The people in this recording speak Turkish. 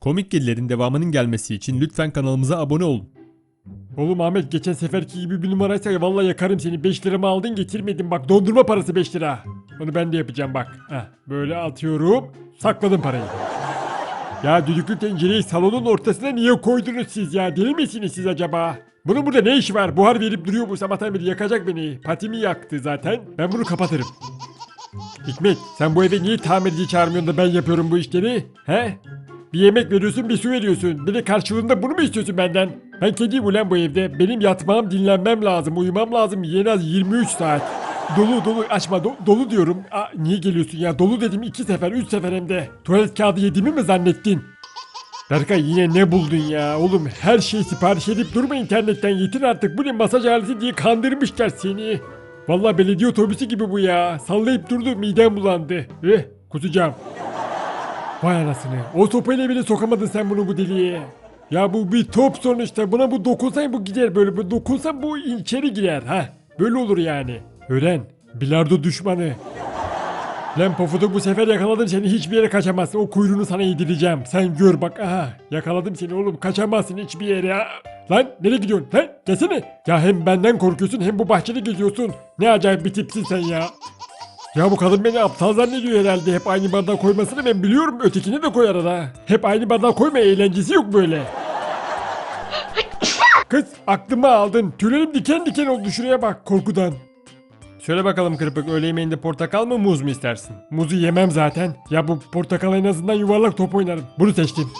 Komik Gelilerin devamının gelmesi için lütfen kanalımıza abone olun. Oğlum Ahmet geçen seferki gibi bir numaraysa vallahi yakarım seni. 5 liramı aldın getirmedin bak dondurma parası 5 lira. Onu ben de yapacağım bak. Heh, böyle atıyorum. Sakladım parayı. Ya düdüklü tencereyi salonun ortasına niye koydunuz siz ya? Deli misiniz siz acaba? Bunun burada ne işi var? Buhar verip duruyor bu sabahtan beri yakacak beni. Patimi yaktı zaten. Ben bunu kapatırım. Hikmet sen bu eve niye tamirci çağırmıyorsun da ben yapıyorum bu işleri? He? Bir yemek veriyorsun bir su veriyorsun. Bir de karşılığında bunu mu istiyorsun benden? Ben kediyim ulan bu evde. Benim yatmam dinlenmem lazım. Uyumam lazım. En az 23 saat. Dolu dolu açma do- dolu diyorum. Aa, niye geliyorsun ya? Dolu dedim iki sefer üç sefer hem de. Tuvalet kağıdı yediğimi mi zannettin? Berkay yine ne buldun ya? Oğlum her şeyi sipariş edip durma internetten yetin artık. Bu ne masaj aleti diye kandırmışlar seni. Vallahi belediye otobüsü gibi bu ya. Sallayıp durdu midem bulandı. Eh kusacağım. Vay anasını. O sopayla bile sokamadın sen bunu bu deliğe. Ya bu bir top sonuçta. Buna bu dokunsan bu gider böyle. Bu dokunsan bu içeri girer. ha. Böyle olur yani. Öğren. Bilardo düşmanı. Lan pofuduk bu sefer yakaladım seni hiçbir yere kaçamazsın. O kuyruğunu sana yedireceğim. Sen gör bak aha. Yakaladım seni oğlum kaçamazsın hiçbir yere. ha. Lan nereye gidiyorsun? Lan gelsene. Ya hem benden korkuyorsun hem bu bahçede geziyorsun. Ne acayip bir tipsin sen ya. Ya bu kadın beni aptal zannediyor herhalde. Hep aynı bardağa koymasını ben biliyorum. Ötekini de koyar ara. Hep aynı bardağa koyma eğlencesi yok böyle. Kız aklımı aldın. Tüylerim diken diken oldu şuraya bak korkudan. Söyle bakalım kırpık öğle yemeğinde portakal mı muz mu istersin? Muzu yemem zaten. Ya bu portakal en azından yuvarlak top oynarım. Bunu seçtim.